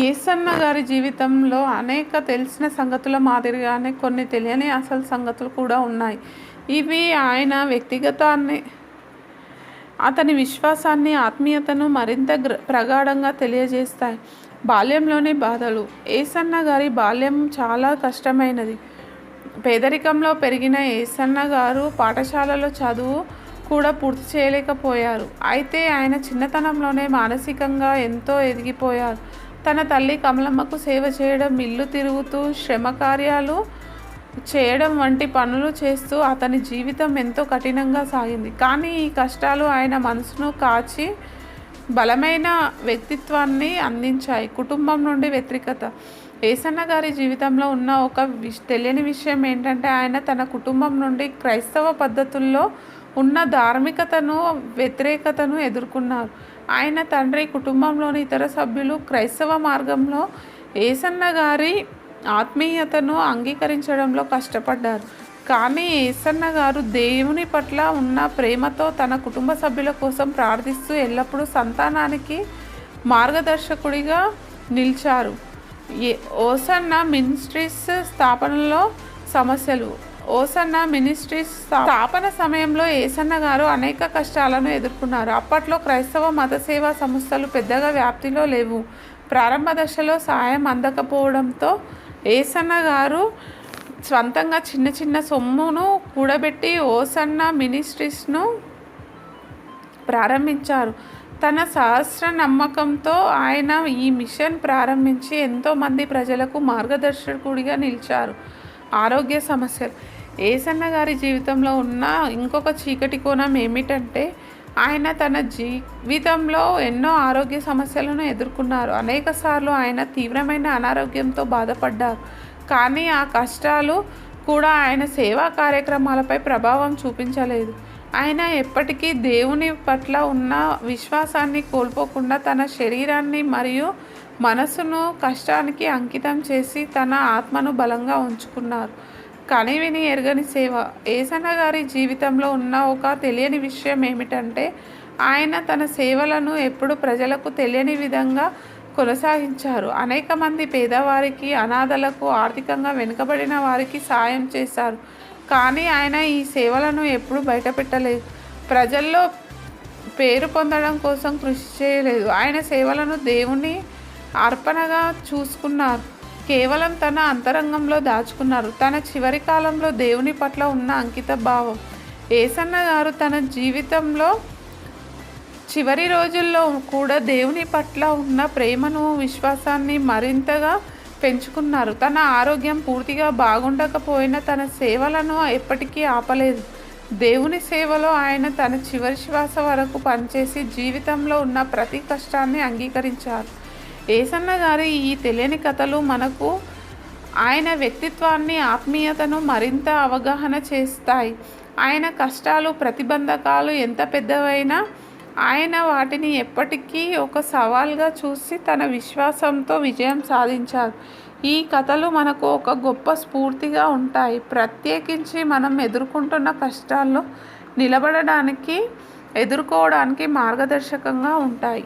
ఏసన్న గారి జీవితంలో అనేక తెలిసిన సంగతుల మాదిరిగానే కొన్ని తెలియని అసలు సంగతులు కూడా ఉన్నాయి. ఇవి ఆయన వ్యక్తిగతాన్ని అతని విశ్వాసాన్ని ఆత్మీయతను మరింత ప్రగాఢంగా తెలియజేస్తాయి. బాల్యంలోని బాధలు. ఏసన్న గారి బాల్యం చాలా కష్టమైనది. పేదరికంలో పెరిగిన ఏసన్న గారు పాఠశాలలో చదువు కూడా పూర్తి చేయలేకపోయారు. అయితే ఆయన చిన్నతనంలోనే మానసికంగా ఎంతో ఎదిగిపోయారు. తన తల్లి కమలమ్మకు సేవ చేయడం ఇల్లు తిరుగుతూ శ్రమ కార్యాలు చేయడం వంటి పనులు చేస్తూ అతని జీవితం ఎంతో కఠినంగా సాగింది. కానీ ఈ కష్టాలు ఆయన మనసును కాచి బలమైన వ్యక్తిత్వాన్ని అందించాయి. కుటుంబం నుండి వ్యతిరేకత. ఏసన్న గారి జీవితంలో ఉన్న ఒక విష్ తెలియని విషయం ఏంటంటే ఆయన తన కుటుంబం నుండి క్రైస్తవ పద్ధతుల్లో ఉన్న ధార్మికతను వ్యతిరేకతను ఎదుర్కొన్నారు. ఆయన తండ్రి కుటుంబంలోని ఇతర సభ్యులు క్రైస్తవ మార్గంలో ఏసన్న గారి ఆత్మీయతను అంగీకరించడంలో కష్టపడ్డారు. కానీ ఏసన్న గారు దేవుని పట్ల ఉన్న ప్రేమతో తన కుటుంబ సభ్యుల కోసం ప్రార్థిస్తూ ఎల్లప్పుడూ సంతానానికి మార్గదర్శకుడిగా నిలిచారు. ఏ ఓసన్న మినిస్ట్రీస్ స్థాపనలో సమస్యలు ఓసన్న మినిస్ట్రీస్ స్థాపన సమయంలో ఏసన్న గారు అనేక కష్టాలను ఎదుర్కొన్నారు. అప్పట్లో క్రైస్తవ మత సేవా సంస్థలు పెద్దగా వ్యాప్తిలో లేవు. ప్రారంభ దశలో సాయం అందకపోవడంతో ఏసన్న గారు స్వంతంగా చిన్న చిన్న సొమ్మును కూడబెట్టి ఓసన్న మినిస్ట్రీస్ను ప్రారంభించారు. తన సహస్ర నమ్మకంతో ఆయన ఈ మిషన్ ప్రారంభించి ఎంతోమంది ప్రజలకు మార్గదర్శకుడిగా నిలిచారు. ఆరోగ్య సమస్యలు. ఏసన్న గారి జీవితంలో ఉన్న ఇంకొక చీకటి కోణం ఏమిటంటే ఆయన తన జీవితంలో ఎన్నో ఆరోగ్య సమస్యలను ఎదుర్కొన్నారు. అనేకసార్లు ఆయన తీవ్రమైన అనారోగ్యంతో బాధపడ్డారు. కానీ ఆ కష్టాలు కూడా ఆయన సేవా కార్యక్రమాలపై ప్రభావం చూపించలేదు. ఆయన ఎప్పటికీ దేవుని పట్ల ఉన్న విశ్వాసాన్ని కోల్పోకుండా తన శరీరాన్ని మరియు మనసును కష్టానికి అంకితం చేసి తన ఆత్మను బలంగా ఉంచుకున్నారు. కనివిని ఎరగని సేవ. ఏసన్న గారి జీవితంలో ఉన్న ఒక తెలియని విషయం ఏమిటంటే ఆయన తన సేవలను ఎప్పుడు ప్రజలకు తెలియని విధంగా కొనసాగించారు. అనేక మంది పేదవారికి అనాథలకు ఆర్థికంగా వెనుకబడిన వారికి సాయం చేశారు. కానీ ఆయన ఈ సేవలను ఎప్పుడు బయటపెట్టలేదు. ప్రజల్లో పేరు పొందడం కోసం కృషి చేయలేదు. ఆయన సేవలను దేవుని అర్పణగా చూసుకున్నారు. కేవలం తన అంతరంగంలో దాచుకున్నారు. తన చివరి కాలంలో దేవుని పట్ల ఉన్న అంకిత భావం. ఏసన్న గారు తన జీవితంలో చివరి రోజుల్లో కూడా దేవుని పట్ల ఉన్న ప్రేమను విశ్వాసాన్ని మరింతగా పెంచుకున్నారు. తన ఆరోగ్యం పూర్తిగా బాగుండకపోయినా తన సేవలను ఎప్పటికీ ఆపలేదు. దేవుని సేవలో ఆయన తన చివరి శ్వాస వరకు పనిచేసి జీవితంలో ఉన్న ప్రతి కష్టాన్ని అంగీకరించారు. ఏసన్న గారి ఈ తెలియని కథలు మనకు ఆయన వ్యక్తిత్వాన్ని ఆత్మీయతను మరింత అవగాహన చేస్తాయి. ఆయన కష్టాలు ప్రతిబంధకాలు ఎంత పెద్దవైనా ఆయన వాటిని ఎప్పటికీ ఒక సవాల్గా చూసి తన విశ్వాసంతో విజయం సాధించారు. ఈ కథలు మనకు ఒక గొప్ప స్ఫూర్తిగా ఉంటాయి. ప్రత్యేకించి మనం ఎదుర్కొంటున్న కష్టాల్లో నిలబడడానికి ఎదుర్కోవడానికి మార్గదర్శకంగా ఉంటాయి.